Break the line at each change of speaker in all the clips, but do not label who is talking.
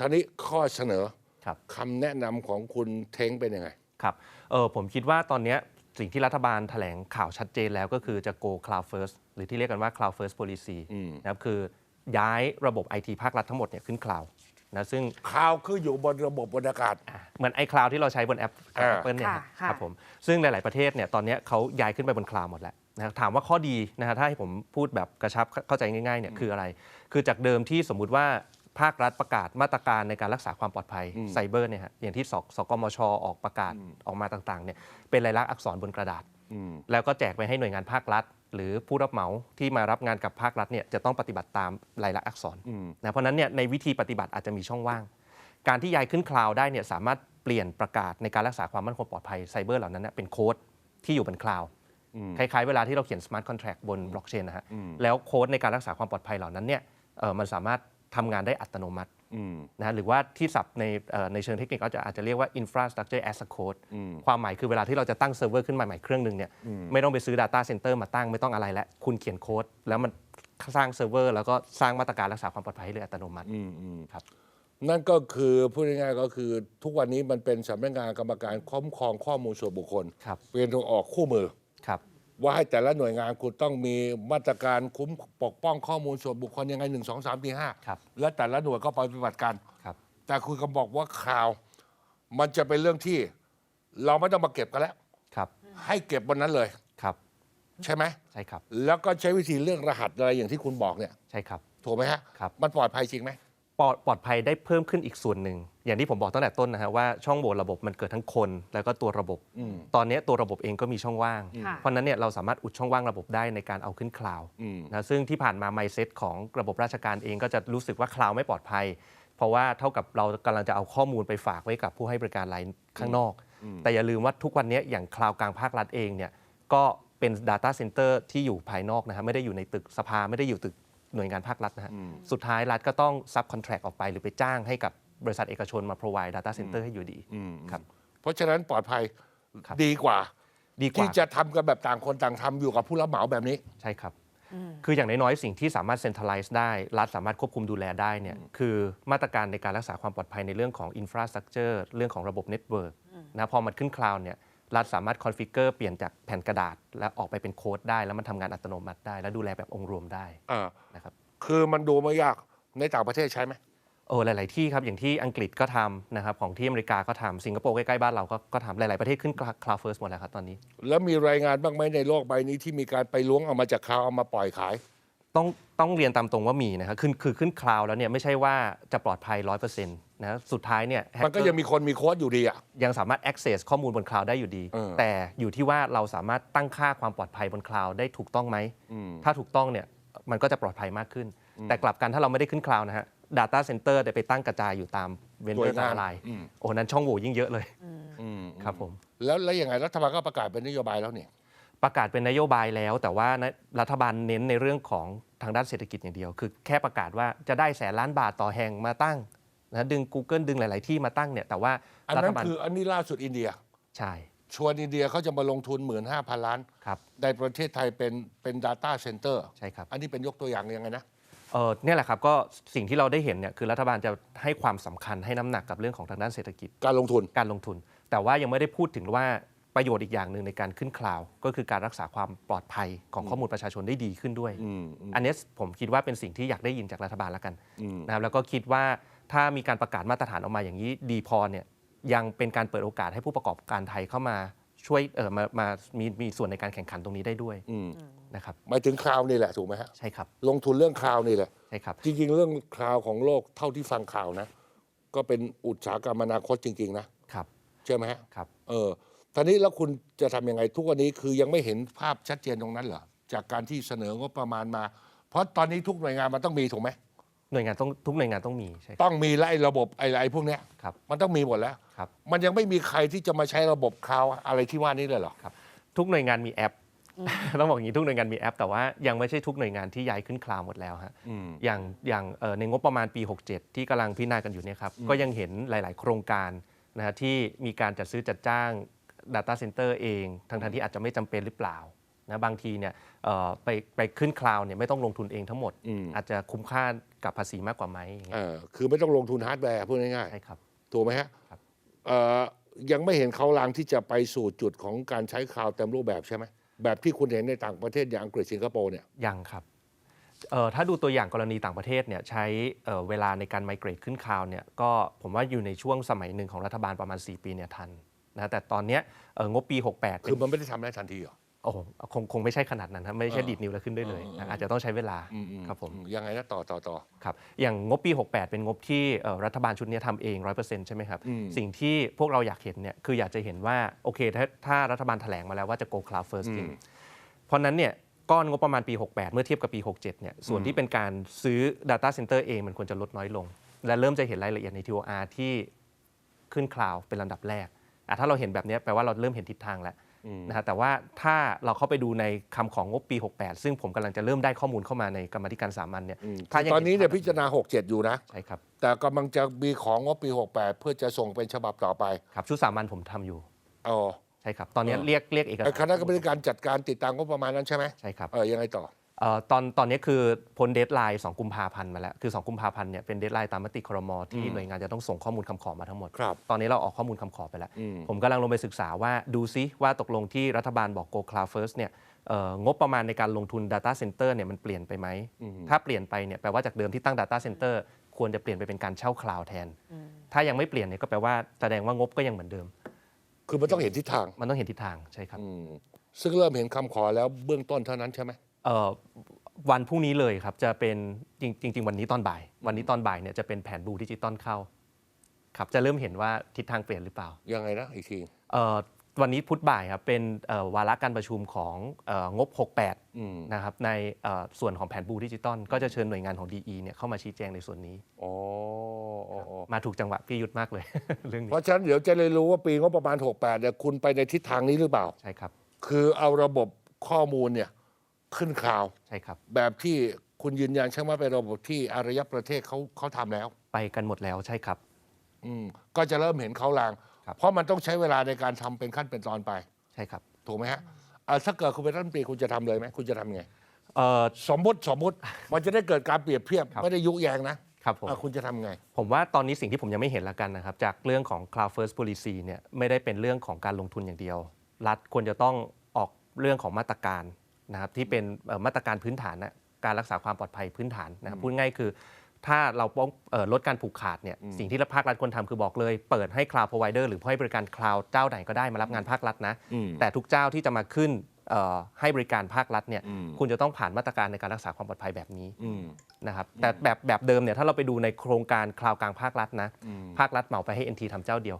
ท่านี้ข้อเสนอ
ครับ
คำแนะนำของคุณเท้งเป็นยังไง
ครับเออผมคิดว่าตอนเนี้ยสิ่งที่รัฐบาลแถลงข่าวชัดเจนแล้วก็คือจะ go cloud first หรือที่เรียกกันว่า cloud first policy
อืม
นะครับคือย้ายระบบ IT ภาครัฐทั้งหมดเนี่ยขึ้น cloud นะซึ่ง
ข่าวคืออยู่บนระบบบนอากาศ
อะเหมือน iCloud ที่เราใช้บนแอป
อ่า
Apple เนี่ย
ค่ะ
ฮะ
ค่ะ
ครับผมซึ่งหลาย ๆ ประเทศเนี่ยตอนเนี้ยเขาย้ายขึ้นไปบนคลาวด์หมดแล้วนะครับถามว่าข้อดีนะฮะถ้าให้ผมพูดแบบกระชับเข้าใจง่าย ๆ เนี่ยคืออะไร คือจากเดิมที่สมมุติว่า ภาครัฐประกาศมาตรการในการรักษาความปลอดภัยไซเบอร์เนี่ยฮะอย่างที่สสกมชออกประกาศออกมาต่างๆเนี่ยเป็นลายลักษณ์อักษรบนกระดาษ
อืม
แล้วก็แจกไปให้หน่วยงานภาครัฐ หรือผู้รับเหมาที่มารับงานกับภาครัฐเนี่ยจะต้องปฏิบัติตามลายลักษณ์อักษร
อืม
นะเพราะฉะนั้นเนี่ยในวิธีปฏิบัติอาจจะมีช่องว่าง การที่ย้ายขึ้นคลาวด์ได้เนี่ยสามารถเปลี่ยนประกาศในการรักษาความมั่นคงปลอดภัยไซเบอร์เหล่านั้นเนยเป็นโค้ดที่อยู่บนคลาวด์คล้ายๆเวลาที่เราเขียน smart contract บนบล็อกเชนนะฮะแล้วโค้ดในการรักษาความปลอดภัยเหล่านั้นเนี่ยเอ่อมันสามารถ ทำงานได้อัตโนมัติ
อืม
นะฮะหรือว่าที่ศัพท์ในเอ่อในเชิงเทคนิคก็จะอาจจะเรียกว่า infrastructure as a code ความหมายคือเวลาที่เราจะตั้งเซิร์ฟเวอร์ขึ้นมาใหม่เครื่องหนึ่งเนี่ยไม่ต้องไปซื้อ Data Center มาตั้งไม่ต้องอะไรแล้ว คุณเขียนโค้ด แล้วมันสร้างเซิร์ฟเวอร์แล้วก็สร้างมาตรการรักษาความปลอดภัยให้เลยอัตโนมัติ
อืมอืม
ครับ
นั่นก็คือพูดง่ายๆก็คือทุกวันนี้มันเป็นสำนักงานกรรมการคุ้มครองข้อมูลส่วนบุคคล
ครับ
เป็นตัวออกคู่มือ
ครับ
ว่าให้แต่ละหน่วยงานคุณต้องมีมาตรการคุ้มปกป้องข้อมูลส่วนบุคคลยังไงหนึ่งสองสามสี่ห้า
ครับ
และแต่ละหน่วยก็ไปปฏิบัติการ
ครับ
แต่คุณก็บอกว่าข่าว มันจะเป็นเรื่องที่ เราไม่ต้องมาเก็บกันแล้ว
ครับ
ให้เก็บบนนั้นเลย
ครับ
ใช่ไหม
ใช่ครับ
แล้วก็ใช้วิธีเรื่องรหัสอะไรอย่างที่คุณบอกเนี่ย
ใช่ครับ
ถูกไหมฮะ
ครับ
มันปลอดภัยจริงไหม
ปลอดปลอดภัยได้เพิ่มขึ้นอีกส่วนหนึ่งอย่างที่ผมบอกตั้งแต่ต้นนะฮะว่าช่องโหว่ระบบมันเกิดทั้งคน แล้วก็ตัวระบบตอนนี้ตัวระบบเองก็มีช่องว่าง
ค่ะ
เพราะฉะนั้นเนี่ยเราสามารถอุดช่องว่างระบบได้ในการเอาขึ้นคลาวด์
อืม
นะซึ่งที่ผ่านมาไมเซ็ตของระบบราชการเองก็จะรู้สึกว่าคลาวด์ไม่ปลอดภัย เพราะว่าเท่ากับเรากำลังจะเอาข้อมูลไปฝากไว้กับผู้ให้บริการรายข้างนอก แต่อย่าลืมว่าทุกวันนี้อย่างคลาวด์กลางภาครัฐเองเนี่ยก็เป็น Data Center ที่อยู่ภายนอกนะฮะไม่ได้อยู่ในตึกสภาไม่ได้อยู่ตึกหน่วยงานภาครัฐนะฮะสุดท้ายรัฐก็ต้องซับคอนแทรคออกไปหรือไปจ้างให้กับ บริษัทเอกชนมา provide data center ให้อยู่ดีครับ
เพราะฉะนั้นปลอดภัย
ครับ
ดีกว่า
ดีก
ที่
ว่า
จะทำกันแบบต่างคนต่างทำอยู่กับผู้รับเหมาแบบนี้
ใช่ครับ คืออย่างน้อยๆสิ่งที่สามารถ centralize ได้ รัฐสามารถควบคุมดูแลได้เนี่ยคือมาตรการในการรักษาความปลอดภัยในเรื่องของ infrastructure เรื่องของระบบ network นะพอมันขึ้นคลาวด์เนี่ยรัฐสามารถ configure เปลี่ยนจากแผ่นกระดาษ แล้วออกไปเป็นโค้ดได้ แล้วมันทำงานอัตโนมัติได้ แล้วดูแลแบบองค์รวมได้
อ่า
นะครับ
คือมันดูไม่ยากในต่างประเทศใช้ไหม
โอ้หลาย ๆ ที่ครับ อย่างที่อังกฤษก็ทำนะครับ ของที่อเมริกาก็ทำสิงคโปร์ใกล้ ๆ บ้านเราก็ก็ทำหลาย ๆ ประเทศขึ้น cloud first หมดแล้วครับตอนนี้
แล้วมีรายงานบ้างไหมในโลกใบนี้ที่มีการไปล้วงเอามาจากคลาวเอามาปล่อยขาย
ต้องต้องเรียนตามตรงว่ามีนะครับคือคือขึ้นคลาวด์แล้วเนี่ยไม่ใช่ว่าจะปลอดภัย100%นะสุดท้ายเนี่ย
มันก็ยังมีคนมีโค้ดอยู่ดีอะ
ยังสามารถ access ข้อมูลบนคลาวด์ได้อยู่ดี
เออ
แต่อยู่ที่ว่าเราสามารถตั้งค่าความปลอดภัยบนคลาวด์ได้ถูกต้องไหมถ้าถูกต้องเนี่ยมันก็จะปลอดภัยมากขึ้น แต่กลับกันถ้าเราไม่ได้ขึ้นคลาวด์นะฮะ Data Center เดี๋ยวไปตั้งกระจายอยู่ตามเวนเดอร์ออนไลน์โอ้นั้นช่องโหว่ยิ่งเยอะเลยครับผม
แล้วแล้วยังไงรัฐบาลก็ประกาศเป็นนโยบายแล้วนี่
ประกาศเป็นนโยบายแล้ว แต่ว่านะรัฐบาลเน้นในเรื่องของทางด้านเศรษฐกิจอย่างเดียว คือแค่ประกาศว่าจะได้แสนล้านบาทต่อแห่งมาตั้งนะดึง Google ดึงหลาย ๆ ที่มาตั้งเนี่ยแต่ว่า
อัน
รั
นั้
ฐ
น
บาล
คืออันนี้ล่าสุดอินเดีย
ใช่
ชวนอินเดียเขาจะมาลงทุนหมื่นห้าพันล้าน
ครับ
ในประเทศไทยเป็นเป็น Data Center
ใช่ครับ
อันนี้เป็นยกตัวอย่างยังไงนะ
เออเนี่ยแหละครับก็สิ่งที่เราได้เห็นเนี่ยคือรัฐบาลจะให้ความสำคัญให้น้ำหนักกับเรื่องของทางด้านเศรษฐกิจ
การลงทุน
การลงทุน แต่ว่ายังไม่ได้พูดถึงว่าประโยชน์อีกอย่างหนึ่งในการขึ้นคลาวด์ก็คือการรักษาความปลอดภัยของข้อมูลประชาชนได้ดีขึ้นด้วยอันนี้ผมคิดว่าเป็นสิ่งที่อยากได้ยินจากรัฐบาลแล้วกันนะครับแล้วก็คิดว่าถ้ามีการประกาศมาตรฐานออกมาอย่างนี้ดีพอเนี่ยยังเป็นการเปิดโอกาสให้ผู้ประกอบการไทยเข้ามาช่วยเออมามามีมีส่วนในการแข่งขันตรงนี้ได้ด้วย นะครับ
หมายถึงคลาวนี่แหละถูกไหมฮะ
ใช่ครับ
ลงทุนเรื่องคลาวนี่แหละ
ใช่ครับ
จริง ๆ เรื่องคลาวของโลกเท่าที่ฟังข่าวนะ ก็เป็นอุตสาหกรรมอนาคตจริง ๆ นะ ครับ ใช่ไหมฮะ
ครับ
เออตอนนี้แล้วคุณจะทำยังไงทุกวันนี้คือยังไม่เห็นภาพชัดเจนตรงนั้นเหรอจากการที่เสนองบประมาณมา เพราะตอนนี้ทุกหน่วยงานมันต้องมีถูกไหม
หน่วยงานต้องทุกหน่วยงานต้องมีใช่ครับ
ต้องมีและไอ้ระบบไอ้ไอ้พวกเนี้ย
ครับ
มันต้องมีหมดแล้ว
ครับ
มันยังไม่มีใครที่จะมาใช้ระบบคลาวอะไรที่ว่านี้เลยเหรอ
ครับทุกหน่วยงานมีแอป ต้องบอกอย่างนี้ทุกหน่วยงานมีแอป แต่ว่ายังไม่ใช่ทุกหน่วยงานที่ย้ายขึ้นคลาวด์หมดแล้วฮะอย่างอย่างเอ่อในงบประมาณปี 67 ที่กำลังพิจารณากันอยู่เนี่ยครับก็ยังเห็นหลาย ๆ โครงการนะฮะที่มีการจัดซื้อจัดจ้าง Data Center เองทั้งทที่อาจจะไม่จำเป็นหรือเปล่านะบางทีเนี่ยเอ่อไปไปขึ้นคลาวด์เนี่ยไม่ต้องลงทุนเองทั้งหมด
อืม
อาจจะคุ้มค่ากับภาษีมากกว่าไหมอย่างเงี้
เอยอคือไม่ต้องลงทุนฮาร์ดแวร์พูดง่าย
ใช่ครับ
ๆถูกไหมฮะ
ครับ
เอ่อยังไม่เห็นเขาลางที่จะไปสู่จุดของการใช้คลาวด์เต็มรูปแบบใช่ไหม แบบที่คุณเห็นในต่างประเทศอย่างอังกฤษสิงคโปร์เนี่ย
ยังครับเอ่อถ้าดูตัวอย่างกรณีต่างประเทศเนี่ยใช้เอ่อเวลาในการไมเกรตขึ้นคลาวด์เนี่ยก็ผมว่าอยู่ในช่วงสมัยหนึ่งของรัฐบาลประมาณ 4 ปีเนี่ยทันนะแต่ตอนเนี้ยเอ่องบปี 68เป็
คือนมันไม่ได้ทำได้ทันทีเหรอ
โอ้โหคงคงไม่ใช่ขนาดนั้นครับไม่ใช่
เออ
ดีดนิ้วแล้วขึ้นได้เลย
เออเออ
นะอาจจะต้องใช้เวลา
อือื
ครับผม
อืยังไงนะต่อต่อต่อ
ครับอย่างงบปี 68 เป็นงบที่เอ่อรัฐบาลชุดนี้ทำเอง 100%ใช่ไหมครับ
อืม
สิ่งที่พวกเราอยากเห็นเนี่ยคืออยากจะเห็นว่า โอเค ถ้าถ้ารัฐบาลแถลงมาแล้วว่าจะ go cloud first จริงเพราะฉะนั้นเนี่ยก้อนงบประมาณปี 68 เมื่อเทียบกับปี 67 เนี่ยส่วนที่เป็นการซื้อ Data Center เองมันควรจะลดน้อยลง และเริ่มจะเห็นรายละเอียดใน TOR ที่ขึ้นคลาวเป็นลำดับแรกอะถ้าเราเห็นแบบเนี้ยแปลว่าเราเริ่มเห็นทิศทางแล้ว นะฮะแต่ว่าถ้าเราเข้าไปดูในคำของงบปี 68 ซึ่งผมกำลังจะเริ่มได้ข้อมูลเข้ามาในกรรมาธิการสามัญเนี่ย
อืม
ถ้ายัง
ตอนนี้เนี่ย
ห็
พิจารณา 67 อยู่นะ
ใช่ครับ
แต่กำลังจะมีของงบปี 68 เพื่อจะส่งเป็นฉบับต่อไป
ครับชุดสามัญผมทำอยู่
อ๋อ
ใช่ครับ ตอนนี้
เออ
เรียกเรียกเอก
ไอ้
สาร
คณะกรรมการจัดการติดตามงบประมาณนั้นใช่ไหม
ใช่ครับ
เออยังไงต่อ
เอ่อ ตอนตอนนี้คือพ้นเดทไลน์2กุมภาพันธ์มาแล้ว คือ 2 กุมภาพันธ์เนี่ยเป็นเดทไลน์ตามมติครมที่หน่วยงานจะต้องส่งข้อมูลคำขอมาทั้งหมด
ครับ
ตอนนี้เราออกข้อมูลคำขอไปแล้ว
อืม
ผมกำลังลงไปศึกษาว่าดูซิว่าตกลงที่รัฐบาลบอก Go Cloud First เนี่ยเอ่องบประมาณในการลงทุน Data Center เนี่ยมันเปลี่ยนไปไหม ถ้าเปลี่ยนไปเนี่ยแปลว่าจากเดิมที่ตั้ง Data Center ควรจะเปลี่ยนไปเป็นการเช่าคลาวด์แทน ถ้ายังไม่เปลี่ยนเนี่ยก็แปลว่าแสดงว่างบก็ยังเหมือนเดิม
คือมันต้องเห็นทิศทาง
มันต้องเห็นทิศทางใช่ครับ
อืมซึ่งเริ่มเห็นคำขอแล้วเบื้องต้นเท่านั้นใช่ไหม
เอ่อ วันพรุ่งนี้เลยครับจะเป็นจริงจริงๆวันนี้ตอนบ่าย วันนี้ตอนบ่ายเนี่ยจะเป็นแผนบูดิจิตอลเข้า ครับจะเริ่มเห็นว่าทิศทางเปลี่ยนหรือเปล่า
ยังไงนะอีกที
เอ่อวันนี้พุธบ่ายครับเป็นเอ่อวาระการประชุมของเอ่องบ
อืม
68นะครับในเอ่อส่วนของแผนบูดิจิตอลก็จะเชิญหน่วยงานของ DE เนี่ยเข้ามาชี้แจงในส่วนนี้
อ๋ออ๋ออ๋อ
มาถูกจังหวะพี่ยุทธมากเลยเรื่อง
เพ
นี้
ราะฉะนั้นเดี๋ยวจะเลยรู้ว่าปีงบประมาณ 68เนี่ยคุณไปในทิศทางนี้หรือเปล่า
ใช่ครับ
คือเอาระบบข้อมูลเนี่ย ขึ้นข่าว
ใช่ครับ
แบบที่คุณยืนยันใช่ไหมเป็นระบบที่อารยประเทศเขาเขาทำแล้ว
ไปกันหมดแล้วใช่ครับ
อืมก็จะเริ่มเห็นเขาลาง
ครับ
เพราะมันต้องใช้เวลาในการทำเป็นขั้นเป็นตอนไป
ใช่ครับ
ถูกไหมฮะอ่าถ้าเกิดคุณเป็นรัฐมนตรีคุณจะทำเลยไหมคุณจะทำไง
เอ่อ
สมมติสมมติมันจะได้เกิดการเปรียบเทียบ
ครับ
ไม่ได้ยุแยงนะครับ
ผม
อะคุณจะทำไง
ผมว่าตอนนี้สิ่งที่ผมยังไม่เห็นละกันนะครับ จากเรื่องของ cloud first policy เนี่ยไม่ได้เป็นเรื่องของการลงทุนอย่างเดียว รัฐควรจะต้องออกเรื่องของมาตรการ นะครับที่เป็นเอ่อมาตรการพื้นฐานนะการรักษาความปลอดภัยพื้นฐานนะครับพูดง่ายคือ ถ้าเราป้องเอ่อลดการผูกขาดเนี่ยสิ่งที่ภาครัฐควรทำคือบอกเลย เปิดให้ cloud provider หรือผู้ให้บริการ cloud เจ้าไหนก็ได้มารับงานภาครัฐนะ
อืม
แต่ทุกเจ้าที่จะมาขึ้นเอ่อให้บริการภาครัฐเนี่ย
อืม
คุณจะต้องผ่านมาตรการในการรักษาความปลอดภัยแบบนี้
อืม
นะครับแต่แบบแบบเดิมเนี่ยถ้าเราไปดูในโครงการคลาวกลางภาครัฐนะ
อืม
ภาครัฐเหมาไปให้ NT ทำเจ้าเดียว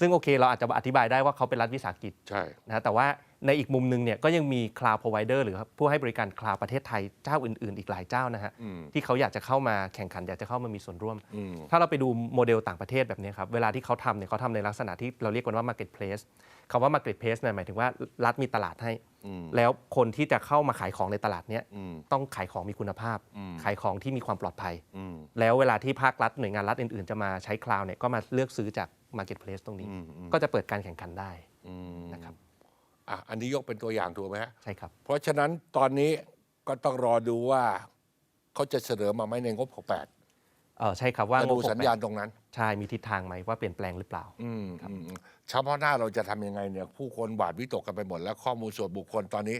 ซึ่งโอเคเราอาจจะอธิบายได้ว่าเขาเป็นรัฐวิสาหกิจ
ใช่
นะฮะแต่ว่า ในอีกมุมหนึงเนี่ยก็ยังมีคลาว d p พ o ไวเดอร์หรือผู้ให้บริการคลาวประเทศไทยเจ้าอื่น ๆ อีกหลายเจ้านะฮะ
อืม
ที่เขาอยากจะเข้ามาแข่งขันอยากจะเข้ามามีส่วนร่วม
อืม
ถ้าเราไปดูโมเดลต่างประเทศแบบนี้ครับ เวลาที่เขาทำเนี่ยเขาทำในลักษณะที่เราเรียกกันว่า marketplace คำว่า marketplace เนี่ยหมายถึงว่ารัฐมีตลาดให้
อืม
แล้วคนที่จะเข้ามาขายของในตลาดเนี้ย
อืม
ต้องขายของมีคุณภาพ
อืม
ขายของที่มีความปลอดภัย
อืม
แล้วเวลาที่ภาครัฐหน่วยงานรัฐอื่น ๆ จะมาใช้คลาวเนี่ยก็มาเลือกซื้อจาก Marketplace ตรงนี้
อืมอืม
ก็จะเปิดการแข่งขันได้
อืม
นะครับ
อะอันนี้ยกเป็นตัวอย่างถูกไหมฮะ
ใช่ครับ
เพราะฉะนั้นตอนนี้ก็ต้องรอดูว่าเขาจะเสนอมาไหมในงบ 68
เออใช่ครับว่า
จะ
ง
ดู
บ
สัญญาณตรงนั้น
ใช่มีทิศทางไหมว่าเปลี่ยนแปลงหรือเปล่า
อืมอืมอืมเฉพาะหน้าเราจะทำยังไงเนี่ย ผู้คนหวาดวิตกกันไปหมด แล้วข้อมูลส่วนบุคคลตอนนี้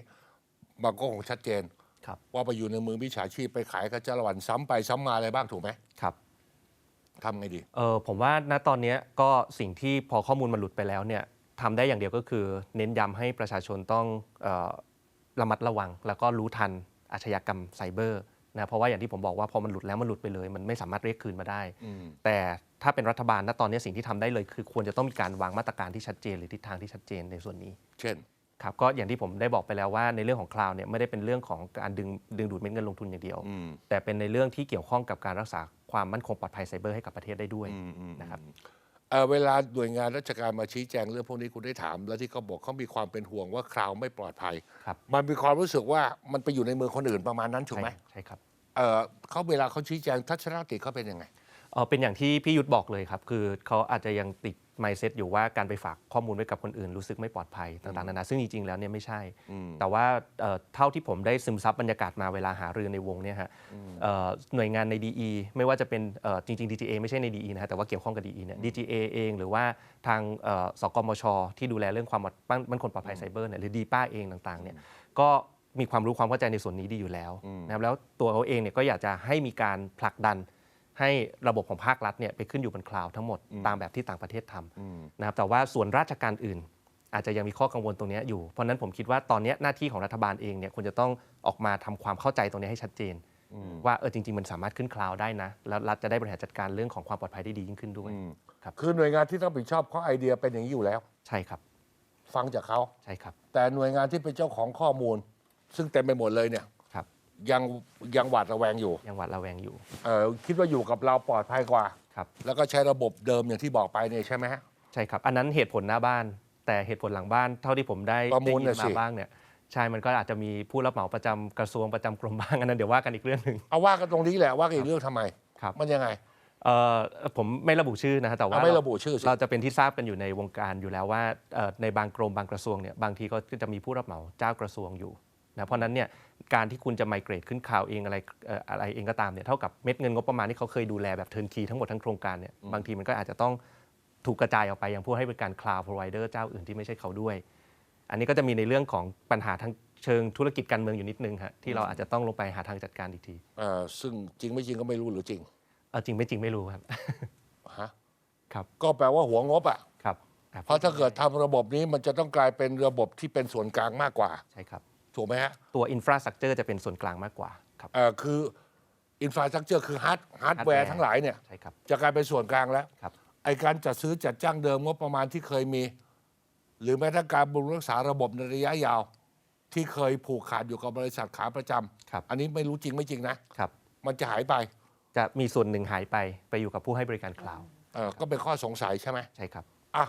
มันก็คงชัดเจน
ครับ
ว่าไปอยู่ในมือมิจฉาชีพไปขายกระจารวันซ้ำไปซ้ำมาอะไรบ้างถูกไหม
ครับ
ทำไงดี
เออผมว่าณตอนเนี้ยก็สิ่งที่พอข้อมูลมันหลุดไปแล้วเนี่ย ทำได้อย่างเดียวก็คือ เน้นย้ำให้ประชาชนต้องเออระมัดระวัง แล้วก็รู้ทันอาชญากรรมไซเบอร์นะเพราะว่าอย่างที่ผมบอกว่าพอมันหลุดแล้วมันหลุดไปเลย มันไม่สามารถเรียกคืนมาได้
อืม
แต่ถ้าเป็นรัฐบาลณตอนนี้สิ่งที่ทำได้เลย คือควรจะต้องมีการวางมาตรการที่ชัดเจน หรือทิศทางที่ชัดเจนในส่วนนี้
เช่น
ครับก็อย่างที่ผมได้บอกไปแล้วว่าในเรื่องของคลาวเนี่ยไม่ได้เป็นเรื่องของการดึงดึงดูดเม็ดเงินลงทุนอย่างเดียว
อืม
แต่เป็นในเรื่องที่เกี่ยวข้องกับการรักษาความมั่นคงปลอดภัยไซเบอร์ให้กับประเทศได้ด้วย
อืมอืม
นะครับ
เอ่อเวลาหน่วยงานราชการมาชี้แจงเรื่องพวกนี้คุณได้ถาม แล้วที่เขาบอกเขามีความเป็นห่วงว่าคราวไม่ปลอดภัย
ครับ
มันมีความรู้สึกว่ามันไปอยู่ในมือคนอื่นประมาณนั้นถูกไหม
ใช่ใช่ครับ
เอ่อเขาเวลาเขาชี้แจงทัศนคติเขาเป็นยังไง
เอ่อเป็นอย่างที่พี่ยุทธบอกเลยครับ คือเขาอาจจะยังติด mindset อยู่ว่าการไปฝากข้อมูลไว้กับคนอื่นรู้สึกไม่ปลอดภัยต่างๆนานาซึ่งจริงๆแล้วเนี่ยไม่ใช่แต่ว่าเอ่อเท่าที่ผมได้ซึมซับบรรยากาศมาเวลาหารือในวงเนี่ยฮะเอ่อหน่วยงานใน DE ไม่ว่าจะเป็นเอ่อจริงๆ DGA ไม่ใช่ใน DE นะฮะแต่ว่าเกี่ยวข้องกับ DE เนี่ย DGA เองหรือว่าทางเอ่อสกมช ที่ดูแลเรื่องความมั่นคงปลอดภัยไซเบอร์เนี่ยหรือดีป้าเองต่างๆเนี่ยก็มีความรู้ความเข้าใจในส่วนนี้ดีอยู่แล้วนะครับแล้วตัวเขาเองเนี่ยก็อยากจะให้มีการผลักดัน ให้ระบบของภาครัฐเนี่ยไปขึ้นอยู่บนคลาวด์ทั้งหมดตามแบบที่ต่างประเทศทำนะครับแต่ว่าส่วนราชการอื่น อาจจะยังมีข้อกังวลตรงเนี้ยอยู่ เพราะฉะนั้นผมคิดว่าตอนเนี้ยหน้าที่ของรัฐบาลเองเนี่ยควรจะต้องออกมาทำความเข้าใจตรงนี้ให้ชัดเจน ว่าเออจริง ๆ มันสามารถขึ้นคลาวด์ได้นะ แล้วรัฐจะได้บริหารจัดการเรื่องของความปลอดภัยได้ดียิ่งขึ้นด้วยครับ
คือหน่วยงานที่ต้องรับผิดชอบเขาไอเดียเป็นอย่างนี้อยู่แล้ว
ใช่ครับ
ฟังจากเขา
ใช่ครับ
แต่หน่วยงานที่เป็นเจ้าของข้อมูล ซึ่งเต็มไปหมดเลยเนี่ย
ครับ
ยังยังหวาดระแวงอยู่
ยังหวาดระแวงอยู่
เออคิดว่าอยู่กับเราปลอดภัยกว่า
ครับ
แล้วก็ใช้ระบบเดิมอย่างที่บอกไปเนี่ยใช่ไหมฮะ
ใช่ครับ อันนั้นเหตุผลหน้าบ้าน แต่เหตุผลหลังบ้านเท่าที่ผมได้
ประมูล
ได้ยิ
น่ะสิ
มาบ้างเนี่ยใช่มันก็อาจจะมีผู้รับเหมาประจำกระทรวงประจำกรมบ้างอันนั้นเดี๋ยวว่ากันอีกเรื่องหนึ่ง
เอาว่ากันตรงนี้แหละว่ากันอีกเรื่องทำไม
ครับ
มันยังไง
เอ่อผมไม่ระบุชื่อนะฮะแต่ว่า
เอาไม่ระบุชื่อสิ
เราจะเป็นที่ทราบกันอยู่ในวงการอยู่แล้วว่าเอ่อในบางกรมบางกระทรวงเนี่ยบางทีก็จะมีผู้รับเหมาเจ้ากระทรวงอยู่ นะเพราะฉะนั้นเนี่ยการที่คุณจะไมเกรดขึ้นข่าวเองอะไรเอ่ออะไรเองก็ตามเนี่ยเท่ากับเม็ดเงินงบประมาณที่เขาเคยดูแลแบบเทิร์นคีทั้งหมดทั้งโครงการเนี่ยบางทีมันก็อาจจะต้องถูกกระจายออกไปยังผู้ให้บริการคลาวด์พรอไวเดอร์เจ้าอื่นที่ไม่ใช่เขาด้วย อันนี้ก็จะมีในเรื่องของปัญหาทางเชิงธุรกิจการเมืองอยู่นิดนึงฮะที่เราอาจจะต้องลงไปหาทางจัดการอีกที
เออซึ่งจริงไม่จริงก็ไม่รู้หรือจริง
เออจริงไม่จริงไม่รู้ครับ
ฮะ
ครับ
ก็แปลว่าหัวงบอะ
ครับอ่
เพราะถ้าเกิดทำระบบนี้มันจะต้องกลายเป็นระบบที่เป็นส่วนกลางมากกว่า
ใช่ครับ
ถูกไหมฮะ
ตัวอินฟราสตรักเจอร์จะเป็นส่วนกลางมากกว่าครับ
เออคืออินฟราสตรักเจอร์คือฮาร์ดฮาร์ดแวร์
hardware
ทั้งหลายเนี่ย
ใช่ครับ
จะกลายเป็นส่วนกลางแล้ว
ครับ
ไอการจัดซื้อจัดจ้างเดิมงบประมาณที่เคยมี หรือแม้แต่การบำรุงรักษาระบบในระยะยาว ที่เคยผูกขาดอยู่กับบริษัทขาประจำ
ครับ
อันนี้ไม่รู้จริงไม่จริงนะ
ครับ
มันจะหายไป
จะมีส่วนหนึ่งหายไปไปอยู่กับผู้ให้บริการคลาวด์
เออก็เป็นข้อสงสัยใช่ไหม
ใช่ครับ
อะ